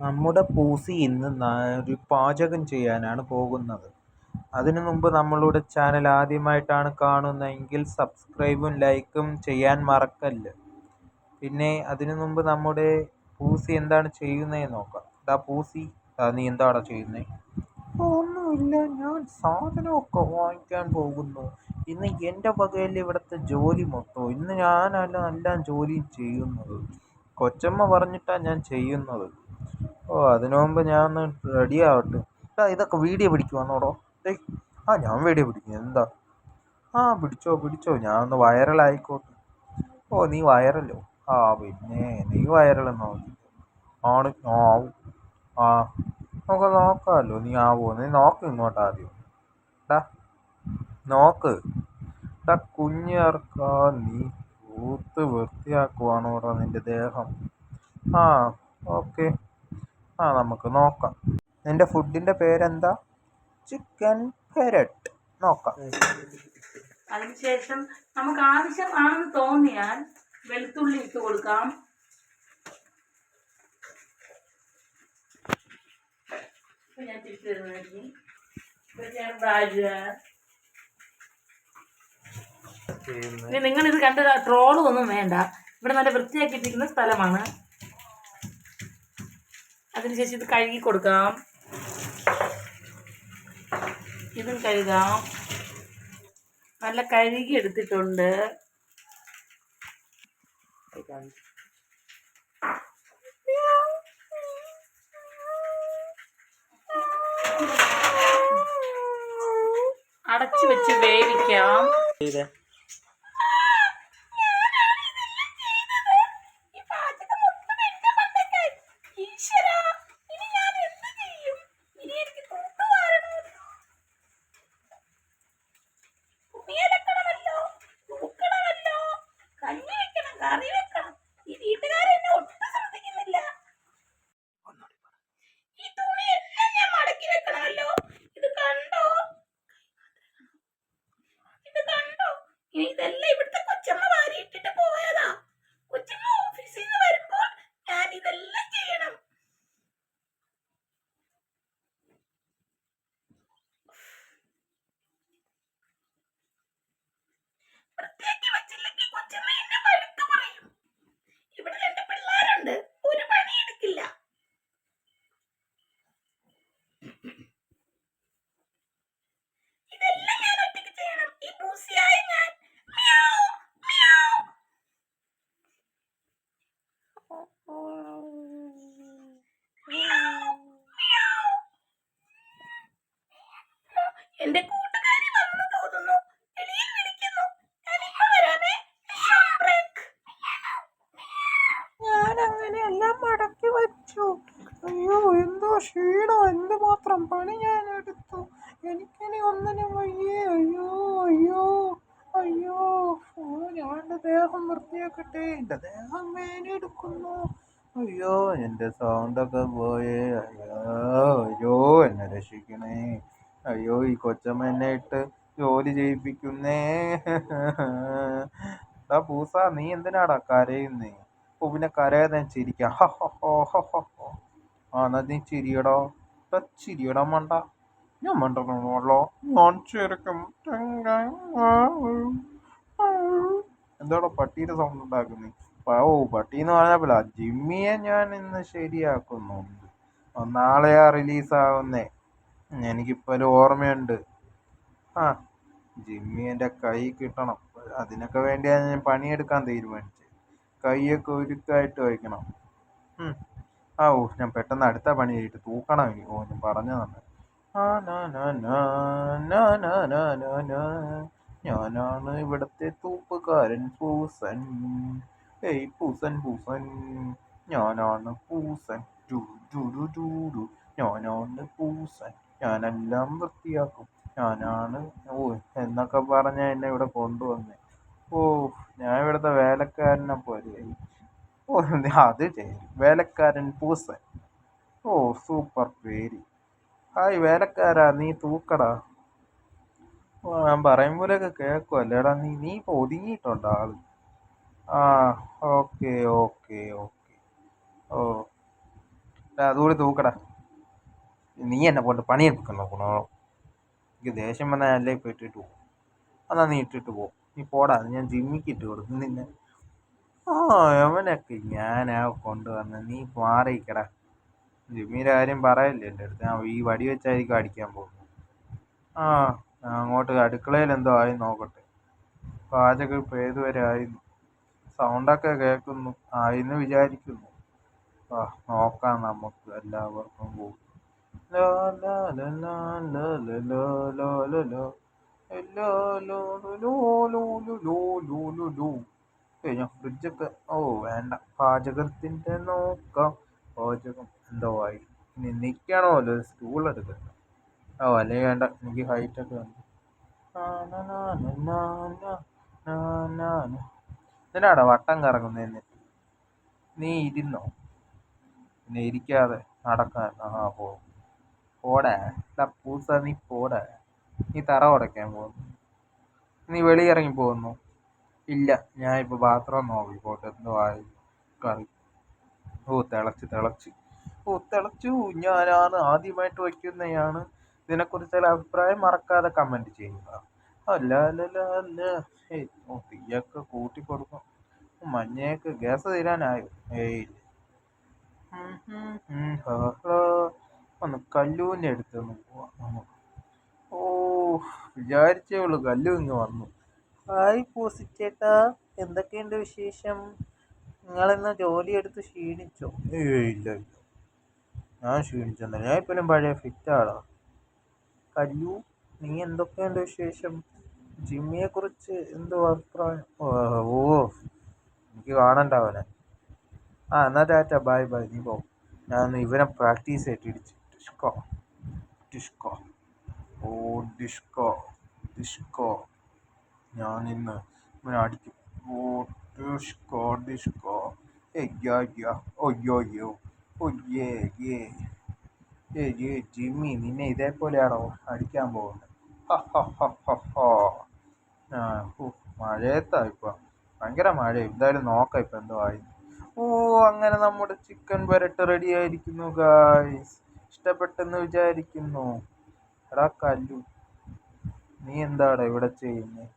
നമ്മുടെ പൂസി ഇന്ന് ഒരു പാചകം ചെയ്യാനാണ് പോകുന്നത്. അതിനു മുമ്പ് നമ്മളുടെ ചാനൽ ആദ്യമായിട്ടാണ് കാണുന്നതെങ്കിൽ സബ്സ്ക്രൈബും ലൈക്കും ചെയ്യാൻ മറക്കല്ല്. പിന്നെ അതിനു മുമ്പ് നമ്മുടെ പൂസി എന്താണ് ചെയ്യുന്നതെന്ന് നോക്കാം. ഇതാ പൂസി നീ എന്താടാ ചെയ്യുന്നത് ഒന്നുമില്ല. ഞാൻ സാധനമൊക്കെ വാങ്ങിക്കാൻ പോകുന്നു. ഇന്ന് എന്റെ വകയിൽ ഇവിടുത്തെ ജോലി മൊത്തം. ഇന്ന് ഞാനല്ല എല്ലാം ജോലിയും ചെയ്യുന്നത്. കൊച്ചമ്മ പറഞ്ഞിട്ടാണ് ഞാൻ ചെയ്യുന്നത്. ഓ അതിനു മുമ്പ് ഞാൻ ഒന്ന് റെഡി ആവട്ടെ ഇതൊക്കെ വീഡിയോ പിടിക്കുവാന്നോടോ. ഏയ് ആ ഞാൻ വീഡിയോ പിടിക്കും. എന്താ? ആ പിടിച്ചോ പിടിച്ചോ. ഞാൻ ഒന്ന് വൈറലായിക്കോട്ടെ. ഓ നീ വൈറലോ? ആ പിന്നെ നീ വൈറലെന്നോ ആണ് ആവും ആ. നമുക്ക് നോക്കാമല്ലോ നീ ആവോ? നീ നോക്ക് ഇങ്ങോട്ട് ആദ്യം. എടാ നോക്ക്. എടാ കുഞ്ഞിറക്കാ നീ കൂത്ത് വൃത്തിയാക്കുവാണോടാ നിന്റെ ദേഹം. ആ ഓക്കെ. ആ നമുക്ക് നോക്കാം. നിന്റെ ഫുഡിന്റെ പേരെന്താ? ചിക്കൻ പെരട്ട് നോക്കാം. അതിനുശേഷം നമുക്ക് ആവശ്യമാണെന്ന് തോന്നിയാൽ വെളുത്തുള്ളി ഇട്ട് കൊടുക്കാം. ഇപ്പൊ ഞാൻ തിരിച്ചു തരുന്നതായിരിക്കും നിങ്ങൾ ഇത് കണ്ട ട്രോളും ഒന്നും വേണ്ട. ഇവിടെ നല്ല വൃത്തിയാക്കിയിട്ടിരിക്കുന്ന സ്ഥലമാണ്. അതിനുശേഷം ഇത് കഴുകി കൊടുക്കാം. ഇതും കഴുകാം. നല്ല കഴുകി എടുത്തിട്ടുണ്ട്. അടച്ചു വെച്ച് വേവിക്കാം. pick എന്തുമാത്രം പണി ഞാൻ എടുത്തു എനിക്കിനി ഒന്നിനും വയ്യേ. അയ്യോ അയ്യോ അയ്യോ. ഓ ഞാൻ എന്റെ ദേഹം വൃത്തിയാക്കട്ടെ. എന്റെ ദേഹം വേനെടുക്കുന്നു. അയ്യോ എന്റെ സൗണ്ടൊക്കെ പോയേ. അയ്യോ അയ്യോ എന്നെ രക്ഷിക്കണേ. അയ്യോ ഈ കൊച്ചമ്മ ഇട്ട് ജോലി ചെയ്യിപ്പിക്കുന്നേ. എടാ പൂസ നീ എന്തിനാടാ കരയുന്നേ? ഓ പിന്നെ കരയാതെ ചിരിക്കാം. ആ എന്നാ നീ ചിരിയടാ. എടാ ചിരിയടാ മണ്ട. ഞാൻ മണ്ടോ ഞാൻ ചിരിക്കും എന്താടാ പട്ടീന്റെ സൗണ്ട് ഉണ്ടാക്കുന്നേ? ഓ പട്ടി എന്ന് പറഞ്ഞപ്പോഴാ ജിമ്മിയെ ഞാൻ ഇന്ന് ശരിയാക്കുന്നുണ്ട്. നാളെയാ റിലീസാവുന്നേ. എനിക്കിപ്പോൾ ഓർമ്മയുണ്ട്. ആ ജിമ്മി എന്റെ കൈ കിട്ടണം. അതിനൊക്കെ വേണ്ടിയാണ് ഞാൻ പണിയെടുക്കാൻ തീരുമാനിച്ചത് കൈയൊക്കെ ഉരുക്കായിട്ട് വയ്ക്കണം. ആ ഓ ഞാൻ പെട്ടെന്ന് അടുത്ത പണി ആയിട്ട് തൂക്കണം എനിക്ക് ഓ ഞാൻ പറഞ്ഞു തന്നെ ഞാനാണ് ഇവിടത്തെ തൂപ്പുകാരൻ പൂസൻ. ഏയ് പൂസൻ പൂസൻ. ഞാനാണ് പൂസൻ. ഞാനാണ് പൂസൻ. ഞാനെല്ലാം വൃത്തിയാക്കും. ഞാനാണ് ഓ എന്നൊക്കെ പറഞ്ഞ എന്നെ ഇവിടെ കൊണ്ടുവന്നേ. ഓ ഞാൻ ഇവിടുത്തെ വേലക്കാരനെ പോലെയായി ഓ അത് വേലക്കാരൻ പൂസൻ. ഓ സൂപ്പർ പേര്. ഹായ് വേലക്കാരാ നീ തൂക്കടാ. ഓ ഞാൻ പറയും പോലെയൊക്കെ കേൾക്കുമല്ലേടാ നീ നീ ഇപ്പോൾ ഒതുങ്ങിയിട്ടുണ്ടോ ആൾ? ആ ഓക്കെ ഓക്കെ ഓക്കെ. ഓ അതുകൂടി തൂക്കടാ. നീ എന്നെ കൊണ്ട് പണിയെടുക്കണോ ഗുണോ എനിക്ക് ദേഷ്യം വന്നാൽ അല്ലേ ഇപ്പോൾ ഇട്ടിട്ട് പോകും. എന്നാ നീ ഇട്ടിട്ട് പോകും നീ പോടാ ഞാൻ ജിമ്മിക്ക് ഇട്ട് കൊടുക്കും. ആ അവനൊക്കെ ഞാനാ കൊണ്ടുവന്ന് നീ മാറിക്കട ജിമ്മിയുടെ കാര്യം പറയല്ലേ എന്റെ അടുത്ത് ഞാൻ ഈ വടി വെച്ചായിരിക്കും അടിക്കാൻ പോകുന്നത് ആ അങ്ങോട്ട് അടുക്കളയിൽ എന്തോ ആയി നോക്കട്ടെ പാചകം ഇപ്പോൾ ഏതുവരെ ആയിരുന്നു സൗണ്ടൊക്കെ കേൾക്കുന്നു ആയിന്ന് വിചാരിക്കുന്നു ആ നോക്കാം നമുക്ക് എല്ലാവർക്കും പോകും ലോ. ഫ്രിഡ്ജൊക്കെ ഓ വേണ്ട. പാചകത്തിന്റെ നോക്കാം. പാചകം എന്തോ ആയി. ഇനി നിൽക്കണമല്ലോ ഒരു സ്റ്റൂൾ എടുക്കുന്നത് ഓ അല്ലെങ്കിൽ വേണ്ട. എനിക്ക് ഹൈറ്റൊക്കെ വേണ്ട എന്നാടാ വട്ടം കറങ്ങുന്നത് എന്നിട്ട് നീ ഇരുന്നോ? പിന്നെ ഇരിക്കാതെ നടക്കാൻ. ആ പോ. പോടാ. പൂസ നീ പോടാ. നീ തറ ഉടയ്ക്കാൻ പോകുന്നു. നീ വെളിയിറങ്ങി പോകുന്നു. ഇല്ല. ഞാൻ ഇപ്പോൾ ബാത്റൂം പോട്ടെ എന്തോ ആയി. കറി. ഓ തിളച്ച് തിളച്ച്. ഓ തിളച്ചു. ഞാനാണ് ആദ്യമായിട്ട് വയ്ക്കുന്നതാണ് ഇതിനെക്കുറിച്ചുള്ള അഭിപ്രായം മറക്കാതെ കമന്റ് ചെയ്യുക. അല്ല അല്ല അല്ല ഏയ് ഓ തീയൊക്കെ കൂട്ടി കൊടുക്കും മഞ്ഞയൊക്കെ ഗ്യാസ് തീരാനായോ? ഏയ്. ഒന്ന് കല്ലൂന്റെ അടുത്തൊന്ന് പോവാം ഓ വിചാരിച്ചേ ഉള്ളൂ കല്ലു ഇങ്ങ് വന്നു. ഹായ് പൂസിച്ചേട്ടാ എന്തൊക്കെയുണ്ട് വിശേഷം? നിങ്ങളിന്ന് ജോലിയെടുത്ത് ക്ഷീണിച്ചോ? ഏയ് ഇല്ല ഇല്ല. ഞാൻ ക്ഷീണിച്ചെന്നില്ല ഞാൻ ഇപ്പോഴും പഴയ ഫിറ്റ് ആളാ. കല്ലു നീ എന്തൊക്കെയുണ്ട് വിശേഷം? ജിമ്മിയെ കുറിച്ച് എന്തോ അഭിപ്രായം? ഓ എനിക്ക് കാണണ്ട അവനെ. ആ എന്നാ ടാറ്റ ബൈ ബൈ നീ പോ. ഞാൻ ഇവനെ പ്രാക്ടീസ് ആയിട്ട് ഇടിച്ച്. ഡിഷ്കോ ഡിഷ്കോ ഓ ഡിഷ്കോ ഡിഷ്കോ ഞാൻ ഇന്ന് ഇവനെ അടിക്കും. ഓ ഡിഷ്കോ ഡിഷ്കോ ഏ ഏ ജിമ്മി നിന്നെ ഇതേപോലെയാണോ അടിക്കാൻ പോകുന്നത്? മഴയത്താ ഇപ്പൊ. ഭയങ്കര മഴ എന്തായാലും നോക്കാം ഇപ്പൊ എന്തോ ആയി ഓ അങ്ങനെ നമ്മുടെ ചിക്കൻ വരട്ട് റെഡി ആയിരിക്കുന്നു ഗായ്സ് ഇഷ്ടപ്പെട്ടെന്ന് വിചാരിക്കുന്നു. എടാ കല്ലു. നീ എന്താടാ ഇവിടെ ചെയ്യുന്നത്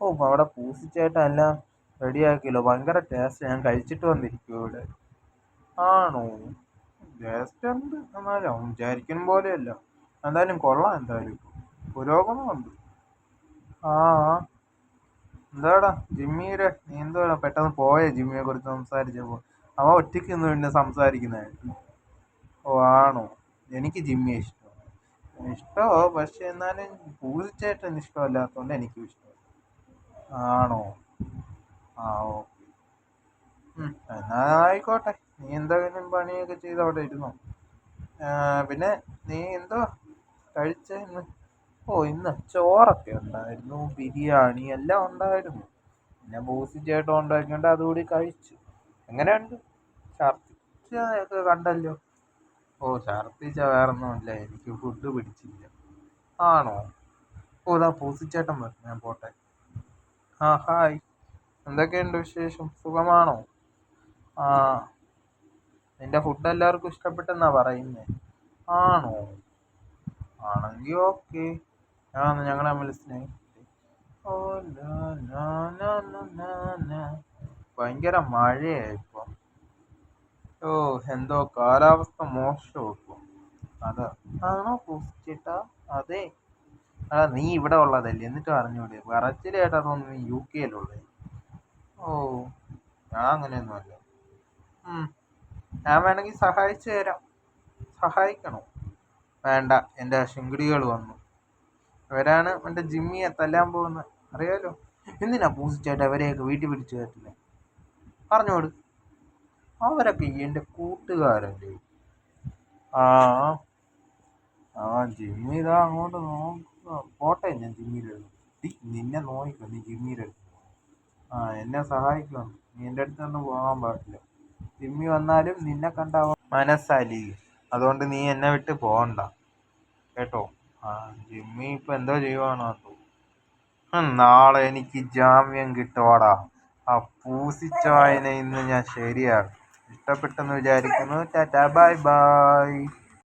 ഓ അവിടെ പൂസിച്ചേട്ട എല്ലാം റെഡിയാക്കിയല്ലോ ഭയങ്കര ടേസ്റ്റ് ഞാൻ കഴിച്ചിട്ട് വന്നിരിക്കും ഇവിടെ. ആണോ? ടേസ്റ്റ് ഉണ്ട് എന്നാലും വിചാരിക്കുന്ന പോലെയല്ല. എന്തായാലും കൊള്ളാം എന്തായാലും. പുരോഗമനമുണ്ട്. ആ എന്താടാ ജിമ്മിയുടെ നീ എന്തുവാടാ പെട്ടെന്ന് പോയ ജിമ്മിയെ കുറിച്ച് സംസാരിച്ചപ്പോൾ അവൻ ഒറ്റയ്ക്ക് നിന്ന് പിന്നെ സംസാരിക്കുന്നതായിട്ട് ഓ ആണോ? എനിക്ക് ജിമ്മിയെ ഇഷ്ടമാണ്. ഇഷ്ടമോ? പക്ഷെ എന്നാലും പൂജിച്ചേട്ടൻ ഇഷ്ടമല്ലാത്തതുകൊണ്ട് എനിക്കും ഇഷ്ടമല്ല. ആണോ? ആ ഓക്കെ. എന്നാ ആയിക്കോട്ടെ. നീ എന്തെങ്കിലും പണിയൊക്കെ ചെയ്ത് അവിടെ ഇരുന്നോ? പിന്നെ നീ എന്തോ കഴിച്ച ഇന്ന്? ഓ ഇന്ന് ചോറൊക്കെ ഉണ്ടായിരുന്നു. ബിരിയാണി എല്ലാം ഉണ്ടായിരുന്നു. പിന്നെ ബൂസി ചേട്ടൻ ഉണ്ടാക്കിയോണ്ട് അതുകൂടി കഴിച്ചു. എങ്ങനെയുണ്ട്? ഛർദിച്ചൊക്കെ കണ്ടല്ലോ. ഓ ഛർദിച്ച വേറൊന്നുമില്ല. എനിക്ക് ഫുഡ് പിടിച്ചില്ല. ആണോ? ഓ ഇതാ പൂസിച്ചേട്ടൻ വരും ഞാൻ പോട്ടെ. ആ ഹായ്. എന്തൊക്കെയുണ്ട് വിശേഷം? സുഖമാണോ? ആ നിന്റെ ഫുഡ് എല്ലാവർക്കും ഇഷ്ടപ്പെട്ടെന്നാ പറയുന്നത് ആണോ? ആണെങ്കിൽ ഓക്കെ. ഞാൻ ഞങ്ങളെ തമ്മിൽ സ്നേഹിക്കട്ടെ. ഭയങ്കര മഴയാ ഇപ്പം. ഓ എന്തോ കാലാവസ്ഥ മോശം ഇപ്പം. അതാ ആണോ പൂസിച്ചേട്ടാ അതെ. ആ നീ ഇവിടെ ഉള്ളതല്ലേ? എന്നിട്ട് അറിഞ്ഞൂടെ? പറച്ചിലേട്ടാ തോന്നുന്നു നീ യു കെയിലുള്ളത് ഓ ഞാൻ അങ്ങനെയൊന്നുമല്ല. ഞാൻ വേണമെങ്കിൽ സഹായിച്ചു തരാം. സഹായിക്കണോ? വേണ്ട എന്റെ ശിങ്കിടികൾ വന്നു. അവരാണ് എന്റെ ജിമ്മിയെ തല്ലാൻ പോകുന്നത്. അറിയാലോ? എന്തിനാ പൂസിച്ചായിട്ട് അവരെയൊക്കെ വീട്ടിൽ പിടിച്ചു കയറ്റില്ല പറഞ്ഞോട്. അവരൊക്കെ എന്റെ കൂട്ടുകാരല്ലേ? ആ ആ ജിമ്മി ഇതാ അങ്ങോട്ട് നോക്കുക പോട്ടെ ഞാൻ ജിമ്മിയിലെടുക്കും ഡി നിന്നെ നോക്കിക്കോ നീ ജിമ്മിയിലെടുക്കും ആ എന്നെ സഹായിക്കണം? നീ എന്റെ അടുത്ത് അടുത്തൊന്നും പോകാൻ പാടില്ല. ജിമ്മി വന്നാലും നിന്നെ കണ്ടാവാൻ മനസ്സലി അതുകൊണ്ട് നീ എന്നെ വിട്ട് പോകണ്ട. കേട്ടോ? ആ ജിമ്മി ഇപ്പം എന്തോ ചെയ്യുവാണോ നാളെ എനിക്ക് ജാമ്യം കിട്ടുവാടാ. ആ പൂസിച്ചായനെ ഇന്ന് ഞാൻ ശരിയാക്കും. ഇഷ്ടപ്പെട്ടെന്ന് വിചാരിക്കുന്നു. Tata bye bye.